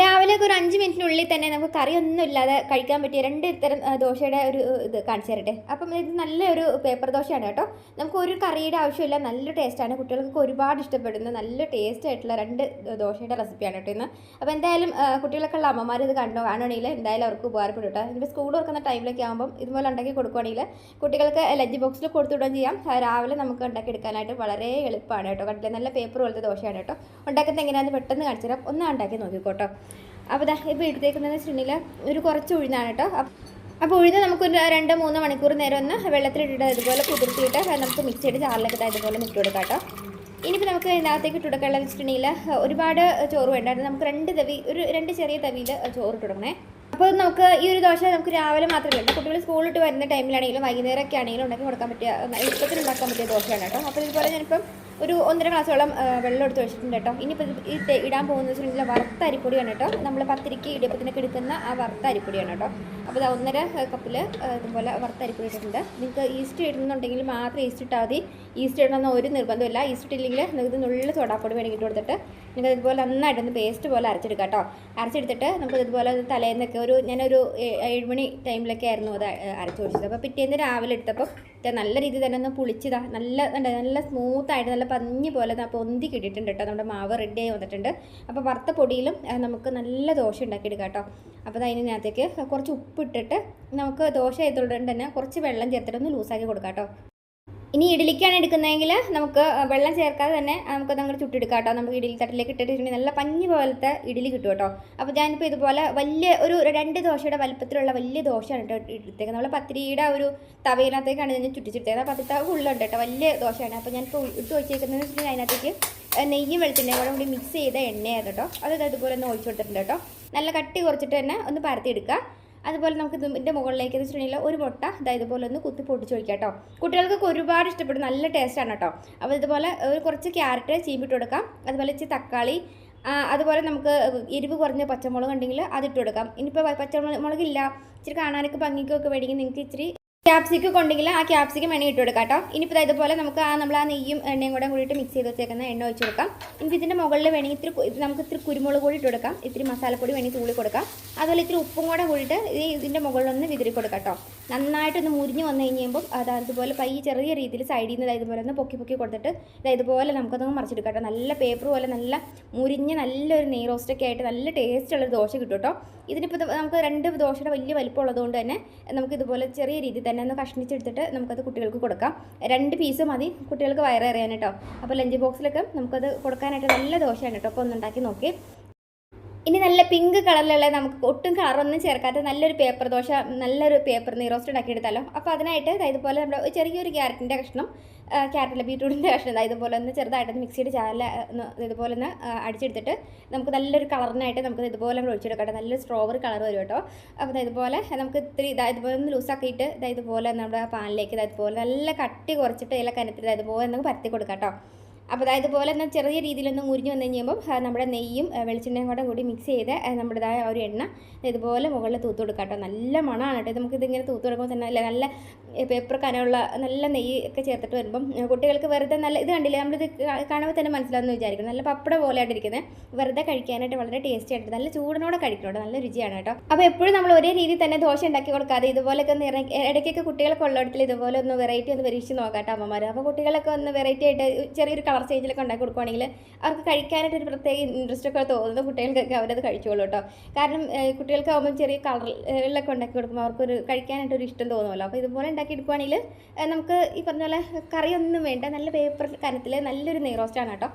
രാവിലെ ഒരു അഞ്ച് മിനിറ്റിനുള്ളിൽ തന്നെ നമുക്ക് കറിയൊന്നും ഇല്ലാതെ കഴിക്കാൻ പറ്റിയ രണ്ട് ഇത്തരം ദോശയുടെ ഒരു ഇത് കാണിച്ചു തരട്ടെ അപ്പം ഇത് നല്ലൊരു പേപ്പർ ദോശയാണ് കേട്ടോ. നമുക്ക് ഒരു കറിയുടെ ആവശ്യമില്ല നല്ല ടേസ്റ്റാണ് കുട്ടികൾക്ക് ഒരുപാട് ഇഷ്ടപ്പെടുന്ന നല്ല ടേസ്റ്റ് ആയിട്ടുള്ള രണ്ട് ദോശയുടെ റെസിപ്പിയാണ് കേട്ടോ ഇന്ന്. അപ്പോൾ എന്തായാലും കുട്ടികളൊക്കെ ഉള്ള അമ്മമാർ ഇത് കണ്ടോ കാണുകയാണെങ്കിൽ എന്തായാലും അവർക്ക് ഉപകാരപ്പെടും കേട്ടോ. ഇതിന്റെ സ്കൂൾ തുറക്കുന്ന ടൈമിലൊക്കെ ആകുമ്പം ഇതുപോലെ ഉണ്ടാക്കി കൊടുക്കുകയാണെങ്കിൽ കുട്ടികൾക്ക് ലഞ്ച് ബോക്സിൽ കൊടുത്തുവിടുകയും ചെയ്യാം. രാവിലെ നമുക്ക് ഉണ്ടാക്കി എടുക്കാനായിട്ട് വളരെ എളുപ്പമാണ് കേട്ടോ. കണ്ടില്ല? നല്ല പേപ്പർ പോലത്തെ ദോശയാണ് കേട്ടോ. ഉണ്ടാക്കുന്നത് എങ്ങനെയാണെന്ന് പെട്ടെന്ന് കാണിച്ചു തരാം ഒന്ന് ഉണ്ടാക്കി നോക്കിക്കോട്ടോ. അപ്പോൾ ഇതാ ഇപ്പോൾ എടുത്തേക്കുന്നതെന്ന് വെച്ചിട്ടുണ്ടെങ്കിൽ ഒരു കുറച്ച് ഉഴുന്നാണ് കേട്ടോ. അപ്പ് അപ്പോൾ ഉഴുന്ന് നമുക്കൊരു രണ്ട് മൂന്ന് മണിക്കൂർ നേരം ഒന്ന് വെള്ളത്തിലിട്ടിട്ട് ഇതുപോലെ കുതിർത്തിയിട്ട് നമുക്ക് മിക്സിയുടെ ചെയ്ത് ചാറിലൊക്കെ ഇതുപോലെ ഇട്ട് കൊടുക്കാം കേട്ടോ. ഇനിയിപ്പോൾ നമുക്ക് ഇതിനകത്തേക്ക് ഇട്ട് കൊടുക്കാനുള്ളത് വെച്ചിട്ടുണ്ടെങ്കിൽ ഒരുപാട് ചോറ് വേണ്ടായിരുന്നു നമുക്ക് രണ്ട് തവി ഒരു രണ്ട് ചെറിയ തവിയിൽ ചോറ് ഇട്ട് കൊടുക്കണേ. അപ്പോൾ നമുക്ക് ഈ ഒരു ദോശ നമുക്ക് രാവിലെ മാത്രമേ ഉള്ളൂ. കുട്ടികൾ സ്കൂളിട്ട് വരുന്ന ടൈമിലാണെങ്കിലും വൈകുന്നേരമൊക്കെ ആണെങ്കിലും ഉണ്ടാക്കി കൊടുക്കാൻ പറ്റിയ എളുപ്പത്തിൽ ഉണ്ടാക്കാൻ പറ്റിയ ദോശയാണ് കേട്ടോ. അപ്പോൾ ഇതുപോലെ ഞാനിപ്പം ഒരു ഒന്നര ഗ്ലാസോളം വെള്ളം എടുത്ത് വെച്ചിട്ടുണ്ട് കേട്ടോ. ഇനിയിപ്പോൾ ഇടാൻ പോകുന്നത് വെച്ചിട്ടുണ്ടെങ്കിൽ വറുത്ത അരിപ്പൊടിയാണ് കേട്ടോ. നമ്മൾ പത്തിരിക്ക് ഇടിയപ്പത്തിനൊക്കെ എടുക്കുന്ന ആ വറുത്ത അരിപ്പൊടിയാണ് കേട്ടോ. അപ്പോൾ ഇത് ഒന്നര കപ്പിൽ ഇതുപോലെ വറുത്തരിപ്പ് ഇട്ടിട്ടുണ്ട്. നിങ്ങൾക്ക് ഈസ്റ്റ് ഇടുന്നുണ്ടെങ്കിൽ മാത്രം ഈസ്റ്റ് ഇട്ടാൽ മതി. ഈസ്റ്റ് ഇടണമെന്ന് ഒരു നിർബന്ധമില്ല ഈസ്റ്റ് ഇട്ടില്ലെങ്കിൽ നിങ്ങൾക്ക് നുള്ള സോഡാപ്പൊടി വേണമെങ്കിൽ ഇട്ട് കൊടുത്തിട്ട് നിങ്ങൾക്ക് ഇതുപോലെ നന്നായിട്ടൊന്ന് പേസ്റ്റ് പോലെ അരച്ചെടുക്കാം കേട്ടോ. അരച്ചെടുത്തിട്ട് നമുക്ക് ഇതുപോലെ തലേന്നൊക്കെ ഒരു ഞാനൊരു ഏഴുമണി മണി ടൈമിലൊക്കെ ആയിരുന്നു അത് അരച്ച് വെച്ചത് അപ്പോൾ പിറ്റേന്ന് രാവിലെ എടുത്തപ്പോൾ നല്ല രീതിയിൽ തന്നെ ഒന്ന് പുളിച്ചതാ. നല്ല നല്ല സ്മൂത്തായിട്ട് നല്ല പഞ്ഞി പോലെ ദാ പൊന്തി കിട്ടിയിട്ടുണ്ട് കേട്ടോ. നമ്മുടെ മാവ് റെഡിയായി വന്നിട്ടുണ്ട്. അപ്പോൾ വറുത്ത പൊടിയിലും നമുക്ക് നല്ല ദോശ ഉണ്ടാക്കിയെടുക്കാം കേട്ടോ. അപ്പോൾ അത് അതിനകത്തേക്ക് കുറച്ച് ഉപ്പിട്ടിട്ട് നമുക്ക് ദോശ ആയതുകൊണ്ട് തന്നെ കുറച്ച് വെള്ളം ചേർത്തിട്ട് ഒന്ന് ലൂസാക്കി കൊടുക്കാം കേട്ടോ. ഇനി ഇഡലിക്കാണ് എടുക്കുന്നതെങ്കിൽ നമുക്ക് വെള്ളം ചേർക്കാതെ തന്നെ നമുക്ക് അതങ്ങോട്ട് ചുട്ടെടുക്കാം കേട്ടോ. നമുക്ക് ഇഡലി തട്ടിലേക്ക് ഇട്ടിട്ടുണ്ടെങ്കിൽ നല്ല പഞ്ഞി പോലത്തെ ഇഡലി കിട്ടും കേട്ടോ. അപ്പോൾ ഞാനിപ്പോൾ ഇതുപോലെ വലിയ ഒരു രണ്ട് ദോശയുടെ വലുപ്പത്തിലുള്ള വലിയ ദോശയാണ് കേട്ടോ എടുത്തേക്കുന്നത് നമ്മൾ പത്തിരിയുടെ ഒരു തവയിനകത്തേക്കാണ് ഞാൻ ചുറ്റിച്ചിട്ടത് അപ്പോൾ പത്തിത്താവ് ഉള്ളുണ്ട് കേട്ടോ വലിയ ദോശയാണ്. അപ്പോൾ ഞാനിപ്പോൾ ഇട്ട് ഒഴിച്ചേക്കുന്നതെന്ന് വെച്ചിട്ടുണ്ടെങ്കിൽ അതിനകത്തേക്ക് നെയ്യും വെളിച്ചെണ്ണയും കൂടെ കൂടി മിക്സ് ചെയ്ത എണ്ണയാണ് കേട്ടോ. അത് ഇതുപോലെ ഒന്ന് ഒഴിച്ചു കൊടുത്തിട്ടുണ്ട് കേട്ടോ. നല്ല കട്ടി കുറച്ചിട്ട് തന്നെ ഒന്ന് പരത്തി എടുക്കുക അതുപോലെ നമുക്ക് ഇതിന്റെ മുകളിലേക്ക് വെച്ചിട്ടുണ്ടെങ്കിൽ ഒരു മുട്ട ഇതാ ഇതുപോലെ ഒന്ന് കുത്തി പൊട്ടിച്ച് ഒഴിക്കാം കേട്ടോ കുട്ടികൾക്കൊക്കെ ഒരുപാട് ഇഷ്ടപ്പെടും നല്ല ടേസ്റ്റാണ് കേട്ടോ അപ്പോൾ ഇതുപോലെ ഒരു കുറച്ച് ക്യാരറ്റ് ചീമ്പിട്ട് കൊടുക്കാം. അതുപോലെ ഇച്ചിരി തക്കാളി അതുപോലെ നമുക്ക് എരിവ് കുറഞ്ഞ പച്ചമുളക് ഉണ്ടെങ്കിൽ അതിട്ട് കൊടുക്കാം. ഇനിയിപ്പോൾ പച്ചമുളക് മുളകില്ല ഇച്ചിരി കാണാനൊക്കെ ഭംഗിക്കൊക്കെ വേണമെങ്കിൽ നിങ്ങൾക്ക് ഇച്ചിരി ക്യാപ്സിക്കൊക്കെ ഉണ്ടെങ്കിൽ ആ ക്യാപ്സിക്കം എണ്ണ ഇട്ട് കൊടുക്കാം കേട്ടോ ഇനിയിപ്പോൾ ഇതുപോലെ നമുക്ക് ആ നമ്മൾ ആ നെയ്യും എണ്ണയും കൂടെ കൂടിയിട്ട് മിക്സ് ചെയ്ത് വെച്ചേക്കുന്ന എണ്ണ ഒഴിച്ച് കൊടുക്കാം. ഇനി ഇതിന്റെ മുകളിൽ വേണമെങ്കിൽ ഇത്തിരി നമുക്ക് ഇത്തിരി കുരുമുളക് കൂടി ഇട്ട് കൊടുക്കാം. ഇത്തിരി മസാലപ്പൊടി വേണമെങ്കിൽ തൂളി കൊടുക്കാം. അതുപോലെ ഇത്തിരി ഉപ്പും കൂടെ കൂടിയിട്ട് ഈ ഇതിന്റെ മുകളിലൊന്ന് വിതിരി കൊടുക്കാം നന്നായിട്ടൊന്ന് മുരിഞ്ഞ് വന്നു കഴിഞ്ഞുമ്പോൾ അത് അതുപോലെ പൈ ചെറിയ രീതിയിൽ സൈഡിൽ നിന്ന് ഇതുപോലെ ഒന്ന് പൊക്കി പൊക്കി കൊടുത്തിട്ട് ഇതുപോലെ നമുക്കതൊന്ന് മറിച്ചെടുക്കാം നല്ല പേപ്പർ പോലെ നല്ല മുരിഞ്ഞ് നല്ലൊരു നെയ് റോസ്റ്റൊക്കെ ആയിട്ട് നല്ല ടേസ്റ്റ് ഉള്ളൊരു ദോശ കിട്ടും കേട്ടോ. ഇതിനിപ്പോൾ നമുക്ക് രണ്ട് ദോശയുടെ വലിയ വലിപ്പം ഉള്ളതുകൊണ്ട് തന്നെ നമുക്ക് ഇതുപോലെ ചെറിയ രീതിയിൽ തന്നെ ഒന്ന് കഷ്ണിച്ചെടുത്തിട്ട് നമുക്കത് കുട്ടികൾക്ക് കൊടുക്കാം. രണ്ട് പീസ് മതി കുട്ടികൾക്ക് വയറേറിയാൻ കേട്ടോ. അപ്പോൾ ലഞ്ച് ബോക്സിലൊക്കെ നമുക്കത് കൊടുക്കാനായിട്ട് നല്ല ദോശയാണ് കേട്ടോ. അപ്പോൾ ഒന്ന് ഉണ്ടാക്കി നോക്കി. ഇനി നല്ല പിങ്ക് കളറിലുള്ള നമുക്ക് ഒട്ടും കളറൊന്നും ചേർക്കാത്ത നല്ലൊരു പേപ്പർ ദോശ നല്ലൊരു പേപ്പർ നീറോസ്റ്റ് ഉണ്ടാക്കി എടുത്താലോ അപ്പോൾ അതിനായിട്ട് ഇതുപോലെ നമ്മുടെ ചെറിയൊരു ക്യാരറ്റിന്റെ കഷ്ണം ക്യാരറ്റിലെ ബീട്രൂട്ടിന്റെ കഷ്ണം ഇതുപോലെ ഒന്ന് ചെറുതായിട്ട് മിക്സിയുടെ ഒന്ന് ഇതുപോലെ ഒന്ന് അടിച്ചെടുത്തിട്ട് നമുക്ക് നല്ലൊരു കളറിനായിട്ട് നമുക്ക് ഇതുപോലെ ഒഴിച്ചെടുക്കട്ടെ നല്ലൊരു സ്ട്രോബറി കളർ വരും കേട്ടോ. അപ്പോൾ ഇതുപോലെ നമുക്ക് ഇത്തിരി ഇതാ ഇതുപോലെ ഒന്ന് ലൂസാക്കിയിട്ട് ഇതാ ഇതുപോലെ നമ്മുടെ പാനിലേക്ക് ഇതാ ഇതുപോലെ നല്ല കട്ടി കുറച്ചിട്ട് ഇല കനത്തിൽ ഇതാ ഇതുപോലെ നമുക്ക് പരത്തി കൊടുക്കാം കേട്ടോ. അപ്പോൾ ഇതുപോലെ തന്നെ ചെറിയ രീതിയിലൊന്ന് മുരിഞ്ഞ് വന്നു കഴിയുമ്പോൾ നമ്മുടെ നെയ്യും വെളിച്ചെണ്ണയും കൂടെ കൂടി മിക്സ് ചെയ്ത് നമ്മുടേതായ ഒരു എണ്ണ ഇതുപോലെ മുകളിൽ തൂത്ത് കൊടുക്കാം കേട്ടോ നല്ല മണമാണ് കേട്ടോ. നമുക്കിതിങ്ങനെ തൂത്ത് കൊടുക്കുമ്പോൾ തന്നെ നല്ല നല്ല പേപ്പർ കനമുള്ള നല്ല നെയ്യ് ഒക്കെ ചേർത്തിട്ട് വരുമ്പം കുട്ടികൾക്ക് വെറുതെ നല്ല ഇത് കണ്ടില്ലേ? നമ്മളിത് കാണുമ്പോൾ തന്നെ മനസ്സിലാവുമെന്ന് വിചാരിക്കും നല്ല പപ്പട പോലെ ആയിട്ടിരിക്കുന്നത് വെറുതെ കഴിക്കാനായിട്ട് വളരെ ടേസ്റ്റി ആയിട്ട് നല്ല ചൂടിനോടെ കഴിക്കണോ നല്ല രുചിയാണ് കേട്ടോ. അപ്പോൾ എപ്പോഴും നമ്മൾ ഒരേ രീതിയിൽ തന്നെ ദോശ ഉണ്ടാക്കി കൊടുക്കാതെ ഇതുപോലൊക്കെ ഒന്ന് ഇടയ്ക്കൊക്കെ കുട്ടികളൊക്കെ ഉള്ളിടത്തിൽ ഇതുപോലെ ഒന്ന് വെറൈറ്റി ഒന്ന് പരീക്ഷിച്ച് നോക്കാട്ടോ അമ്മമാർ അപ്പോൾ കുട്ടികളൊക്കെ ഒന്ന് വെറൈറ്റി ആയിട്ട് ചെറിയൊരു കളർ ചേഞ്ചിലൊക്കെ ഉണ്ടാക്കി കൊടുക്കുവാണെങ്കിൽ അവർക്ക് കഴിക്കാനായിട്ട് ഒരു പ്രത്യേക ഇൻട്രസ്റ്റ് ഒക്കെ തോന്നുന്നത് കുട്ടികൾക്കൊക്കെ അവരത് കഴിച്ചോളൂ കേട്ടോ. കാരണം ഏഹ്, കുട്ടികൾക്ക് ആകുമ്പോൾ ചെറിയ കളറിലൊക്കെ ഉണ്ടാക്കി കൊടുക്കുമ്പോൾ അവർക്കൊരു കഴിക്കാനായിട്ട് ഒരു ഇഷ്ടം തോന്നുമല്ലോ. അപ്പോൾ ഇതുപോലെ എടുക്കുവാണെങ്കിൽ എടുക്കുകയാണെങ്കിൽ നമുക്ക് ഈ പറഞ്ഞ പോലെ കറിയൊന്നും വേണ്ട നല്ല പേപ്പർ കനത്തിൽ നല്ലൊരു നെയ് റോസ്റ്റാണ് കേട്ടോ.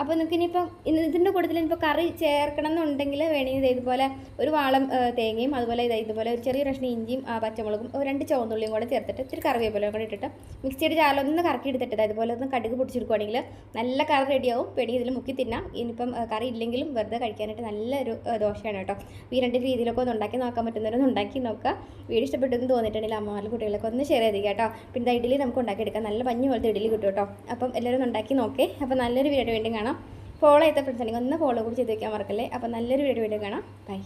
അപ്പോൾ നിങ്ങൾക്ക് ഇനിയിപ്പം ഇതിന്റെ കൂട്ടത്തിൽ ഇനിയിപ്പോൾ കറി ചേർക്കണം എന്നുണ്ടെങ്കിൽ വേണമെങ്കിൽ ഇതുപോലെ ഒരു വാളം തേങ്ങയും അതുപോലെ ഇത് ഇതുപോലെ ഒരു ചെറിയ കഷ്ണം ഇഞ്ചിയും പച്ചമുളകും രണ്ട് ചുവന്നുള്ളിയും കൂടെ ചേർത്തിട്ട് ഇത്തിരി കറിവേപ്പില കൂടെ ഇട്ടിട്ട് മിക്സിയുടെ ചാലൊന്ന് കറക്കി എടുത്തിട്ട് അതുപോലെ ഒന്ന് കടുക് പൊടിച്ചെടുക്കുകയാണെങ്കിൽ നല്ല കറി റെഡിയാവും പെടി ഇതിൽ മുക്കി തിന്നാം. ഇനിയിപ്പം കറി ഇല്ലെങ്കിലും വെറുതെ കഴിക്കാനായിട്ട് നല്ലൊരു ദോശയാണ് കേട്ടോ. ഈ രണ്ട് രീതിയിലൊക്കെ ഒന്ന് ഉണ്ടാക്കി നോക്കാൻ പറ്റുന്നവരൊന്ന് ഉണ്ടാക്കി നോക്കുക. വീട് ഇഷ്ടപ്പെട്ടെന്ന് തോന്നിയിട്ടുണ്ടെങ്കിൽ അമ്മമാരുടെ കുട്ടികളൊക്കെ ഒന്ന് ഷെയർ ചെയ്തു കേട്ടോ. പിന്നെ ഇഡ്ഡലി നമുക്ക് ഉണ്ടാക്കിയെടുക്കാം. നല്ല പഞ്ഞ് പോലത്തെ ഇഡ്ഡലി കിട്ടും കേട്ടോ. അപ്പം എല്ലാവരും ഉണ്ടാക്കി നോക്കേ. അപ്പോൾ നല്ലൊരു വീഡിയോ വീണ്ടും കാണാം. ഫോളോ ചെയ്ത ഫ്രണ്ട്സ് ഉണ്ടെങ്കിൽ ഒന്ന് ഫോളോ കൂടി ചെയ്ത് വെക്കാൻ മറക്കല്ലേ. അപ്പോൾ നല്ലൊരു വീഡിയോ വീഡിയോ കാണാം. ബൈ